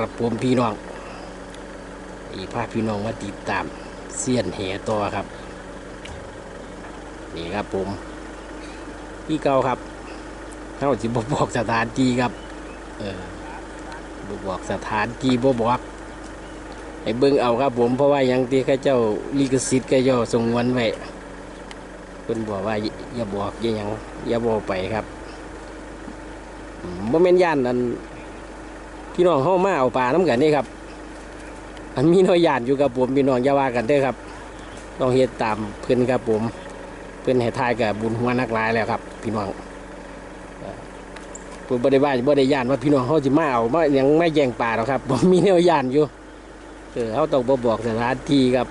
ครับผมพี่น้องอีพาพี่น้องมาติดตามเสี้ยนแหต่อครับ นี่ครับผมพี่เก่าครับเขาสิบบอกสถานที่ครับ เออบบอกสถานที่บบอกให้เบิ่งเอาครับผมเพราะว่ายังที่ข้าเจ้าลิขสิทธิ์เข้าเจ้าส่งวนไว้เพิ่นบอกว่าอย่าบอกอย่ายังอย่าบอกไปครับอืมบ่แม่นย่านอัน พี่น้องเข้ามาเอาปลาน้ำกันนี่ครับ อันมีน้อยหยานอยู่กับผมพี่น้องอย่าว่ากันเด้อครับต้องเฮ็ดตามเพื่อนครับผมเพื่อนให้ทายกับบุญหัวนักลายแล้วครับ พี่น้องเอ่อเพื่อนบริวารบริยานว่าพี่น้องเขาจะมาเอามายังไม่แย่งป่าหรอกครับผมมีแนวยานอยู่เออเขาต้องบบอกสถานที่ครับ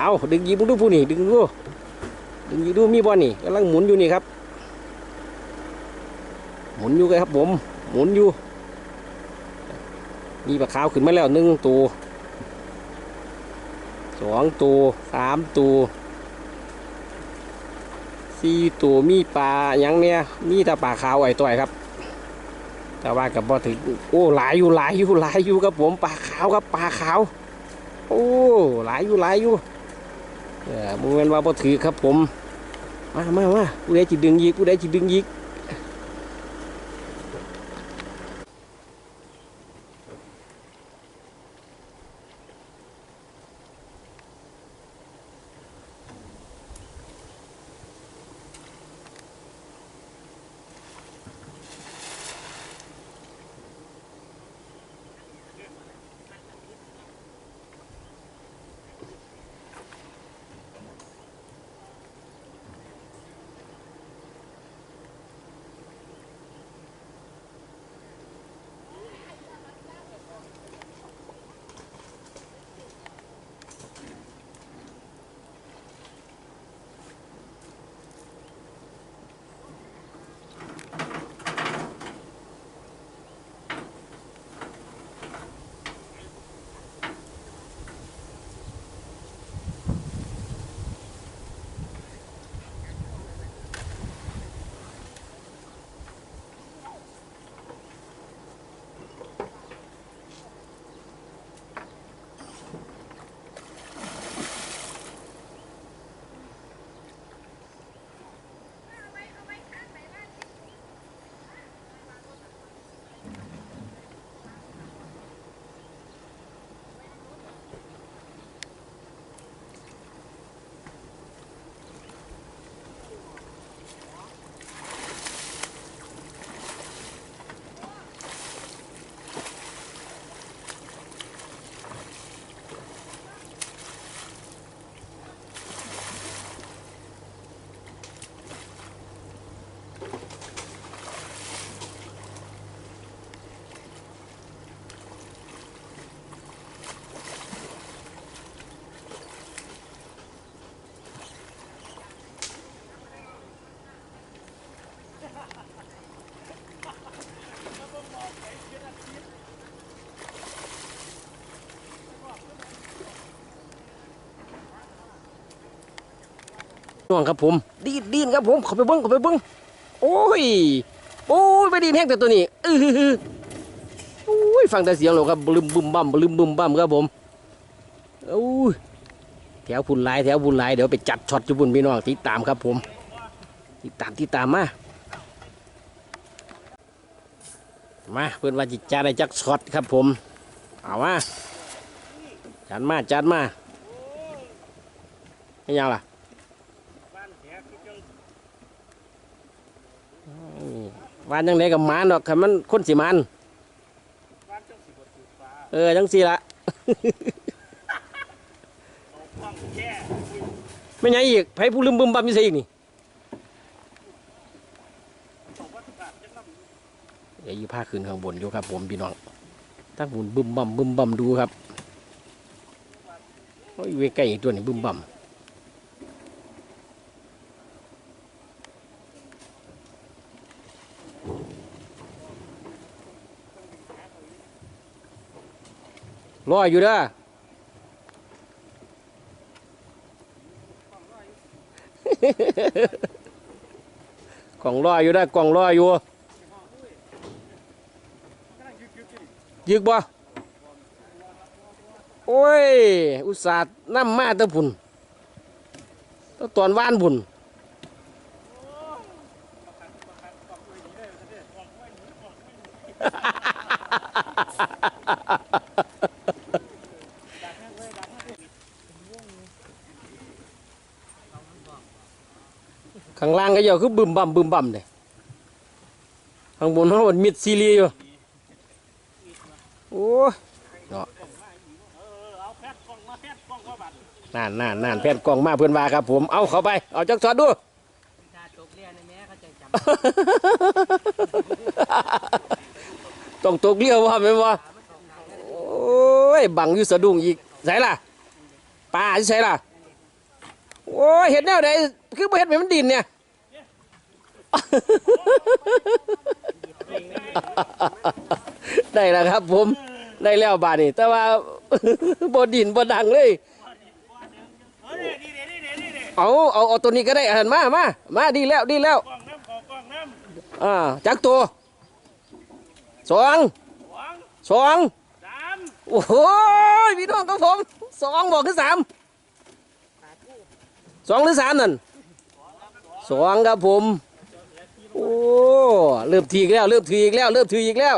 เอาดึงยีมึงดูผู้นี่ดึงดูดึงยีดูมีบอลนี่กำลังหมุนอยู่นี่ครับ หมุนอยู่ครับผม หมุนอยู่ มีปลาขาวขึ้นมาแล้วหนึ่งตัวสองตัวสามตัวสี่ตัวมีปลายังเนี่ยมีแต่ปลาขาวไอ้ต่อยครับ แต่ว่ากับบ่ถึงโอ้หลายอยู่หลายอยู่หลายอยู่ครับผมปลาขาวครับปลาขาว โอ้หลายอยู่หลายอยู่เออมึงเว้นว่าบ่ถือครับผมมามามาผู้ใดจิดึงยีกผู้ใดจิดึงยีก น้องครับผมดีดดีนครับผมเขาไปเบิ้งเขาไปเบิ้งโอ้ยโอ้ยไปดีนแห้งแต่ตัวนี้อือหือโอ้ยฟังแต่เสียงเราครับบลืมบึมบั่มบลืมบึมบั่มครับผมโอ้ยแถวพุ่นลายแถวพุ่นลายเดี๋ยวไปจัดช็อตจุบุนพี่น้องติดตามครับผมติดตามติดตามมามาเพื่อนว่าจิตจัดได้จักช็อตครับผมเอามาจัดมาจัดมาไม่ยังล่ะ วานยังไงกับหมานดอกคันมันคนสิมันเออจังสิละไม่ยังอีกไผผู้ลืมบึมบัมยี่ใส่อีกนี่เดี๋ยวยี่ผ้าขึ้นข้างบนอยู่ครับผมพี่น้องตั้งบุญบึมบัมบึมบัมดูครับโอ้ยเวใกล้อีกตัวนี้บึมบัม รออยู่เด้อกล่องรออยู่เด้กล่องรออยู่ยึกบ่อ้ย อุตส่าห์นำมาตะพุ่นแตตอนว่านบุญ ข้างล่าง ก็เยอะคือบึมบั่มบึมบั่มเลยข้างบนเขามันมิดซีรีส์อยู่โอ้เนาะนั่นนั่นนั่นแผ่นกล่องมาเพื่อนว่าครับ ผมเอาเขาไป เอาจักช็อตดูต้องตกเรียวว่าไหมวะโอ้ยบังอยู่สะดุ้งอีกใส่ล่ะปลาใส่ล่ะโอ้ยเห็นแนวไหนคือบ่เห็นแบบมันดินเนี่ย ได้แล้วครับ ผมได้แล้วบาดนี่แต่ว่าบดินบดังเลย เอาเอาเอาตัวนี้ก็ได้อันมามามาดีแล้วดีแล้วอ่าจักตัวสองสองสองสามโอ้โหพี่น้องครับผมสองบอกคือสามสองหรือสามนั่นสองครับผม โอ้เริ่มทีอีกแล้วเริ่มทีอีกแล้วเริ่มทีอีกแล้ว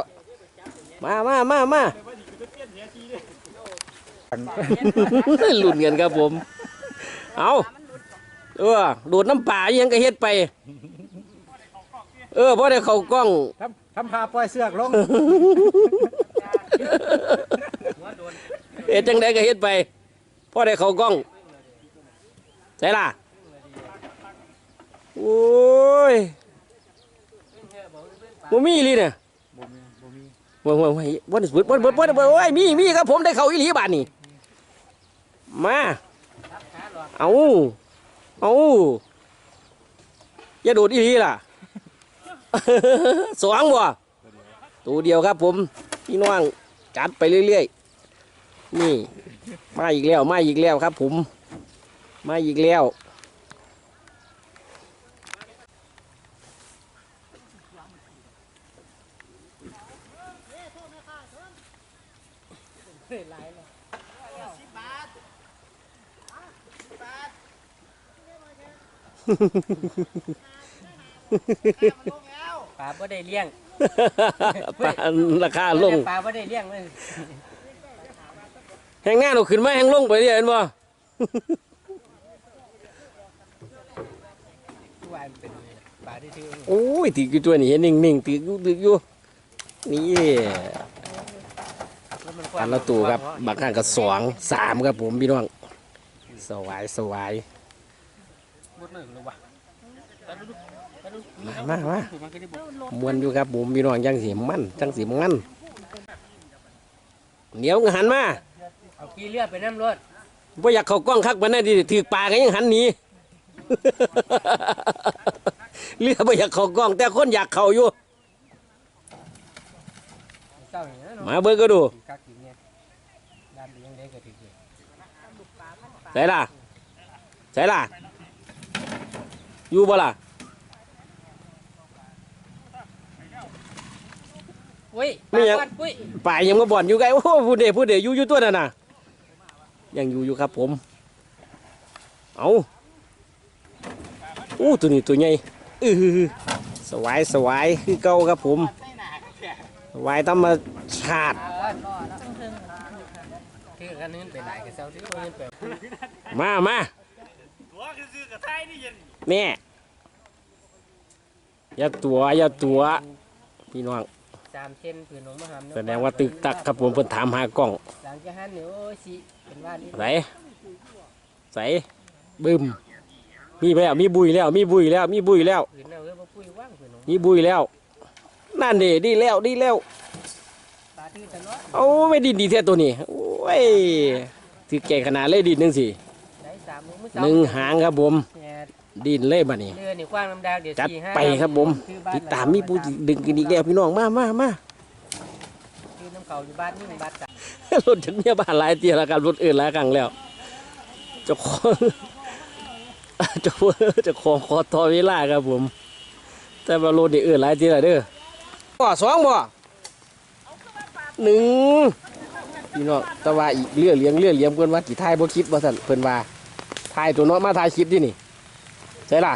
มามามามาลุ้นกันครับผม เอาเออโดดน้ำป่ายังก็เฮ็ดไป เออพอได้เข้ากล้องทำทำพาปล่อยเสือกลงเฮ็ดจังไดก็เฮ็ดไปพอได้เข้ากล้องใช่ล่ะ โอ้ย บ่มีอีหลีเนี่ยบ่บ่บ่บ่ได้บ่บ่บ่บ่บ่โอ้ยมีมีครับผมได้เข้าอีหลีบาดนี้มาเอาเอาอย่าโดดอีหลีล่ะ สองบ่ตัวเดียวครับผมพี่น้องจัดไปเรื่อยๆนี่มาอีกแล้วมาอีกแล้วครับ ผมมาอีกแล้ว ปลาบ่ได้เลี้ยงปลาราคาลงปลาบ่ได้เลี้ยงเลยแหงงานเอาขึ้นมาแหงลงไปเรื่อยเห็นบ่ทุกวันเป็นปลาที่ซื้อโอ้ยถืออยู่ตัวนี้เห็นนิ่งๆถืออยู่ถืออยู่นี่แล้วมันอันละตัวครับบางครั้งก็สองสามครับผมพี่น้องสวายสวาย หมดเลยหรือวะมามามามันก็ได้บอกมวนอยู่ครับผมพี่น้องจังสีมันจังสีมันเหนียวหันมาเอาขี้เลือดไปน้ำรถบ่อยากเข้ากล้องคักปานนั้นดิถือปลาก็ยังหันหนีเรือบ่อยากเข้ากล้อง แต่คนอยากเข้าอยู่เจ้าอย่างนั้นเนาะมาเบิ่งก็ดูกักกินเนี่ยด้านเลี้ยงเด็กก็ถือใส่ล่ะใส่ล่ะ อยู่บ่ล่ะอุ้ยไม่ยังปลาวัดอุ้ยป่ายยังมาบ่อนอยู่ไกลโอ้ผู้เดผู้เดอยู่อยู่ตัวนั่นน่ะยังอยู่อยู่ครับผม เอาอู้ตัวนี้ตัวใหญ่อือสวายสวายคือเก่าครับผมสวายธรรมชาติคือกันนึงไปหลายกับเจ้าที่คนนึงไปมามาตัวคือซื้อกับไทยนี่เย็น แม่อย่าตัวอย่าตัวพี่น้องสามเส้นผืนหนองมหามแสดงว่าตึกตักครับผมเพิ่นถามหากล้องหลังจากนั้นเนี่ยโอ้ยสิเป็นว่านี่ใส่ใส่บึมมีแล้วมีบุยแล้ว มีบุยแล้ว มีบุยแล้ว ผืนเอาไว้บ่ปุ้ยว่างผืนหนองมีบุยแล้ว นั่นเดีดีแล้วดีแล้วปลาที่ตะเนาะเอาไม่ดินดีแท้ตัวนี้โอ้ยถือแก่ขนาดเลยดินหนึ่งสิได้สามมื้อมื้อหเช้านึ่งหางครับผมเนี่ย ดินเลยบัดนี้เรือนี่กว้างน้ำดาวเดี๋ยวจัดสี่ห้าไปครับผมคือบ้นติดตามมีผู้ดึงกันอีกแล้วพี่น้องมามามา คือน้ำเขาอยู่บ้านนี่บ้านจ้ะรถฉันเนี่ยบ้านหลายเตียแล้วกันรถอื่นหลายครั้งแล้วเจะขอเจะเจะขอขอทอเวลาครับผม แต่ว่ารถนี่อื่นหลายเตียแล้วเด้อบ่สองบ่หนึ่งพี่น้องแต่ว่าอีกเรือเลี้ยงเรือเลี้ยงเพิ่นว่าสิทายบ่คลิปว่าซั่นเพิ่นว่าทายตัวเนาะมาทายคลิปดินี่ ใช่ล่ะ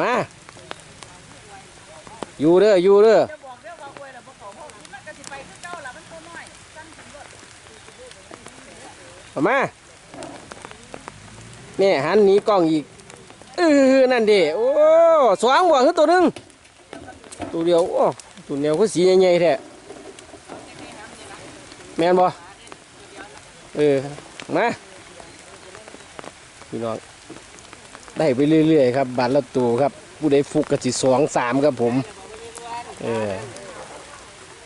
มา อยู่เด้ออยู่เด้อเอามาเนี่ยหันหนีกล้องอีกเออนั่นเดิโอ้สว่างบ่คือตัวหนึงตัวเดียวโอ้ตัวเดียวก็สีใหญ่ๆแท้แม่นบ่เออมาพี่น้อง ได้ไปเรื่อยๆครับบาทละตัวครับ ผู้ใดฟุกก็สิสองสามครับผมเออ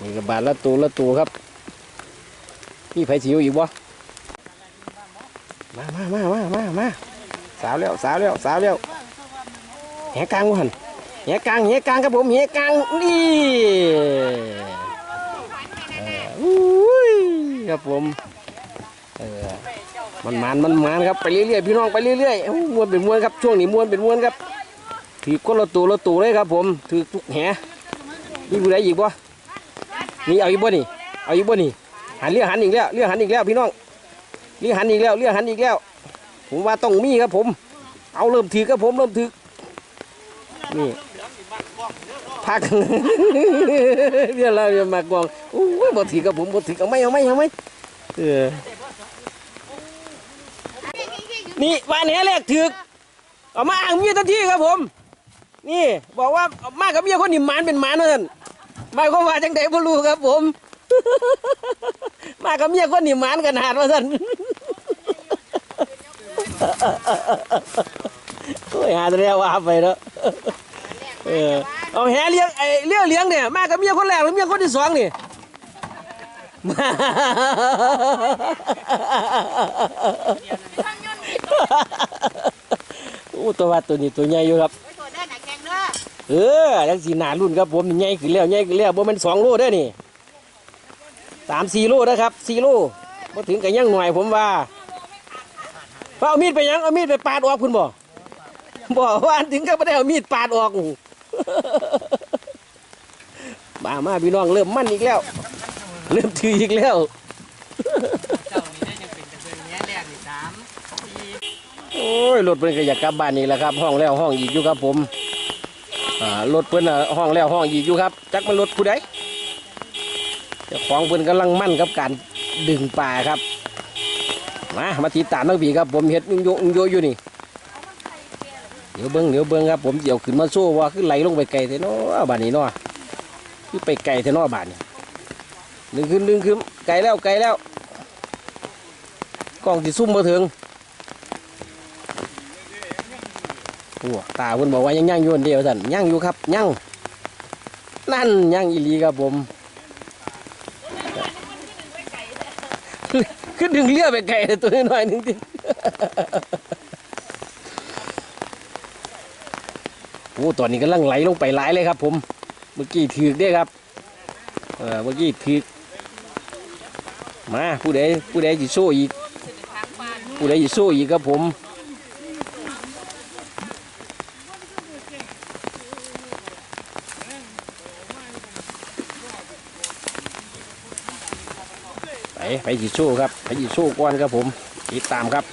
นี่ก็บาทละตัวละตัวครับมีไผสิวอีกบ่มามามามามามาสาวแล้วสาวแล้วสาวแล้วแหกลางวะหันแหกลางแหกลางครับผมแหกลางนี่อุ้ยครับผม มันมันมันมันครับไปเรื่อยๆพี่น้องไปเรื่อยๆเอ้ามวนเป็นมวนครับช่วงนี้มวนเป็นมวนครับถือก้นละตัวละตัวเลยครับ ผมถือทุกแหนี่ผู้ใดอีกบ่นี่เอาอีกบ่นี่เอาอีกบ่นี่หันเรือหันอีกแล้วเรือหันอีกแล้วพี่น้องเรือหันอีกแล้วเรือหันอีกแล้ว ผมว่าต้องมีครับผม เอาเริ่มถือครับผมเริ่มถือนี่พักเรียนเราเรียมากองโอ้ยบ่ถือกับผมบ่ถือเอาไม่เอาไม่เอาไม่เออ นี่วันนี้แรกถือเอามาอ้างเมียทันทีครับผม นี่บอกว่าเอามากับเมียคนนี้หมานเป็นหมานนั่นหมายความว่าจังไดบ่รู้ครับผม มากับเมียคนนี้หมานกันหาดว่าซั่นโอ้ยหาตัวเรียกว่าไปเนาะเออเอาแหเลี้ยงไอ้เลี้ยงเลี้ยงเนี่ยมากับเมียคนแรกหรือเมียคนที่สองนี่มา อ้ตัวว่าตัวนี้ตัวใหญ่อยู่ครับตัวเด้อหนักแข็งเด้อเออยังสีหนารุ่นครับผมนี่ใหญ่ขึ้นแล้วใหญ่ขึ้นแล้วบ่แมันสองโลเด้อนี่สามสี่โลนะครับสี่โลบ่ถึงกับยังหน่อยผมว่าเพราะเอามีดไปยังเอามีดไปปาดออกคุณบ่บอกว่าอันถึงก็ไม่ได้เอามีดปาดออกมามาพี่น้องเริ่มมั่นอีกแล้ว เริ่มถืออีกแล้ว เจ้านี่ได้ยังเป็นตะเกียงแง่แรกนี่สามสี่ โอ้ ยรถเพิ่นก็อยากกลับบ้านนี่แหละครับ ห้องแล้วห้องอีกอยู่ครับผมอ่ารถเพิ่นน่ะห้องแล้วห้องอีกอยู่ครับ จักมันรถผู้ใดเจ้าของเพิ่นกำลังมั่นกับการดึงปลาครับมามาติดตามนักบีครับผมเฮ็ดอึ้งโยอึ้งโยอยู่นี่เดี๋ยวเบิ้งเดี๋ยวเบิ้งครับผมเดี๋ยวขึ้นมาโซ่ว่าขึ้นไหลลงไปไกลเถอะเนาบ้านนี้เนาะคือไปไกลเถอะเนาบ้านนี้ดึงขึ้นดึงขึ้นไกลแล้วไกลแล้วกล้องสิซุ่มมาถึง โอ้ตาเพิ่นบอกว่ายังย่างอยู่อันเดียวสั่นย่างอยู่ครับย่างนั่นย่างอีลีครับผมขึ้นดึงเรือไปไกลตัวน้อยนึงทีโอ้ตอนนี้กำลังไหลลงไปหลายเลยครับ ผม เมื่อกี้ถือได้ครับ เออเมื่อกี้ถือมาผู้ใดผู้ใดจะโซ่อีก ผู้ใดจะโซ่อีกครับผม ไปไปจีโชว์ครับไปจีโชว์ก่อนครับผมติดตามครับ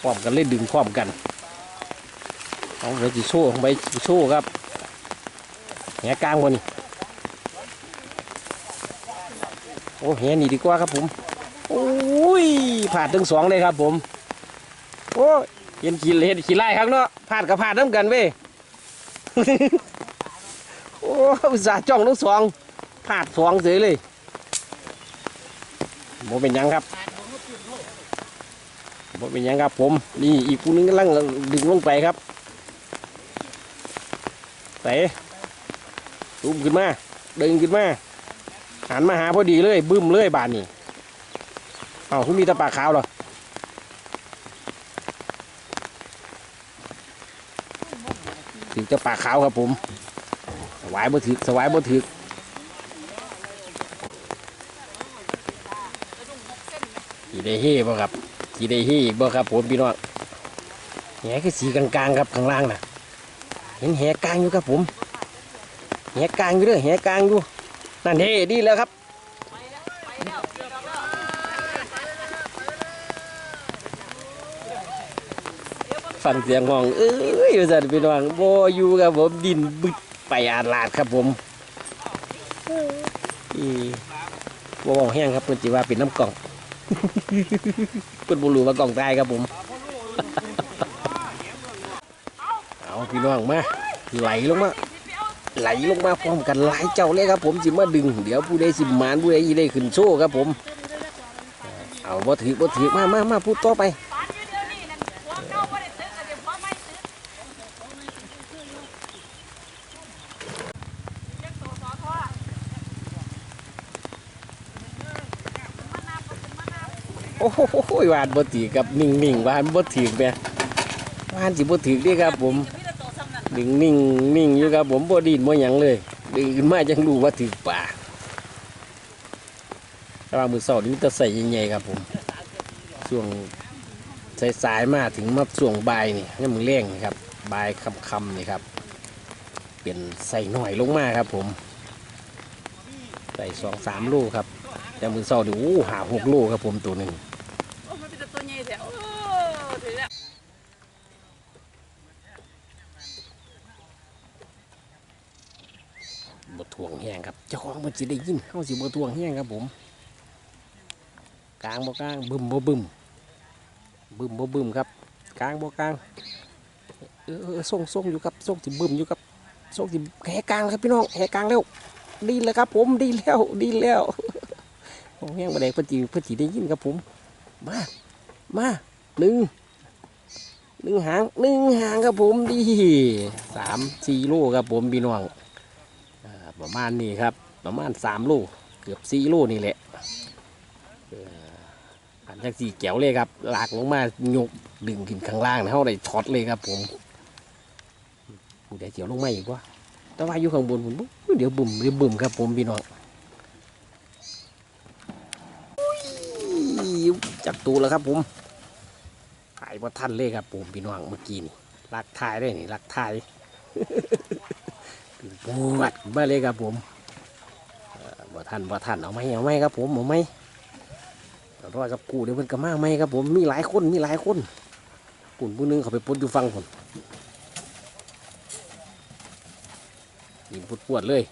พร้อมกันเล่นดึงพร้อมกันเอาไปจีโชว์ของไปจีโชว์ครับแหกลางบนนี่โอ้แหนี่ดีกว่าครับผมโอ้ยผ่านทั้งสองเลยครับผมโอ้เห็นขี่เห็นขี่ไล่ครับเนาะผ่านกับผ่านน้ำกันเว้ยโอ้อุตส่าห์จ้องทั้งสองผ่านสองเฉยเลย บ่เป็นยังครับบ่เป็นยังครับ ผม นี่อีกผู้หนึงกำลังดึงลงไปครับเตะตุ้มขึ้นมาดึงขึ้นมาหันมาหาพอดีเลยบึ้มเลยบานนี่เอาคุณมีตะปากขาวเหรอถึงจะปากขาวครับผม สวายบ่ถึกสวายบ่ถึก ได้เฮ่บ่ครับสีได้เฮ่บ่ครับผมพี่น้องแหคือสีกลางๆครับข้างล่างนะเห็นแหกลางอยู่ครับผมแหกลางอยู่เด้อแหกลางอยู่นั่นเฮ่ดีแล้วครับฟังเสียงห้องเอ้ยสัตว์พี่น้องโบอยู่ครับผมดินบึดไปอาลาดครับผมอีบ่ห้องแห้งครับเพื่อนจีว่าเป็นน้ำกล่อง เป็นบ่รู้ว่ากล่องตายครับผม เอาพี่น้องมา ไหลลงมา ไหลลงมาพร้อมกันหลายเจ้าเลยครับผมสิมาดึง เดี๋ยวผู้ใดสิมานผู้ใดยีได้ขึ้นโซ่ครับผม เอาบ่ถือบ่ถือมามามาพูดต่อไป ปานอยู่เดี๋ยวนี้นั่นหัวเก่าบ่ได้ตึกก็เดี๋ยวหัวใหม่ตึกยังโตสอทอมานับก็เป็นมานับ โอ้โหหวานบ่ถือกับนิ่งๆหวานบ่ถือแม่หวานสิบ่ถือด้ครับผมนิ่งนิ่งนิ่งอยู่ครับผมบ่ดินบ่หยังเลยดึงขึ้นมาจังรู้ว่าถือป่าแต่ว่ามือเสาร์นี่มีแต่ใส่ใหญ่ๆครับผมช่วงสายๆมาถึงมาช่วงบ่ายนี่นี่มือแรงครับบ่ายค่ำๆนี่ครับเปลี่ยนใส่หน่อยลงมาครับผมใส่สองสามโลครับแต่มือเสาร์นี่โอ้หาหกโลครับผมตัวหนึ่ง โอ้มันเป็นแต่ตัวใหญ่แท้โอ้ถือแล้ว บทวงแห้งครับเจ้าของมัน สิได้ยินเขาสิบทวงแห้งครับผม กลางบ่กลางบึมบ่บึมบึมบ่บึมครับ กลางบ่กลางเออส่งส่งอยู่ครับส่งสิบึมอยู่ครับส่งสิแหกลางครับพี่น้องแหกลางแล้วดีแล้วครับ ผมดีแล้วดีแล้วโอ้แห้งมาแดงเพื่อจีเพื่อจีได้ยินครับผม มามาหนึ่งหนึ่งหางหนึ่งหางครับผมดีสามสี่โลครับผมพี่น้องประมาณนี้ครับ ประมาณสามโลเกือบสี่โลนี่แหละเอ่ออันจากสี่แก้วเลยครับลากลงมายกดึงขึ้นข้างล่างนะเขาได้ช็อตเลยครับ ผมเดี๋ยวเจียวลงมาอีกวะแต่ว่าอยู่ข้างบนผมเดี๋ยวบุ่มเดี๋ยวบุ่มครับ ผมพี่น้องจับตัวแล้วครับ ผมถ่ายว่าทันเลยครับผมพี่น้องเมื่อกี้นี่ลักทายได้นี่ลักทายปวดมาเลยครับผม บ่ทันบ่ทันเอาไหมเอาไหมครับผมเอาไหมเอารอดกับกูเดี๋ยวมันก็มาไหมครับผมมีหลายคนมีหลายคนปุ่นผู้หนึงเขาไปปดอยู่ฟังผมยิงปวดปวดๆเลย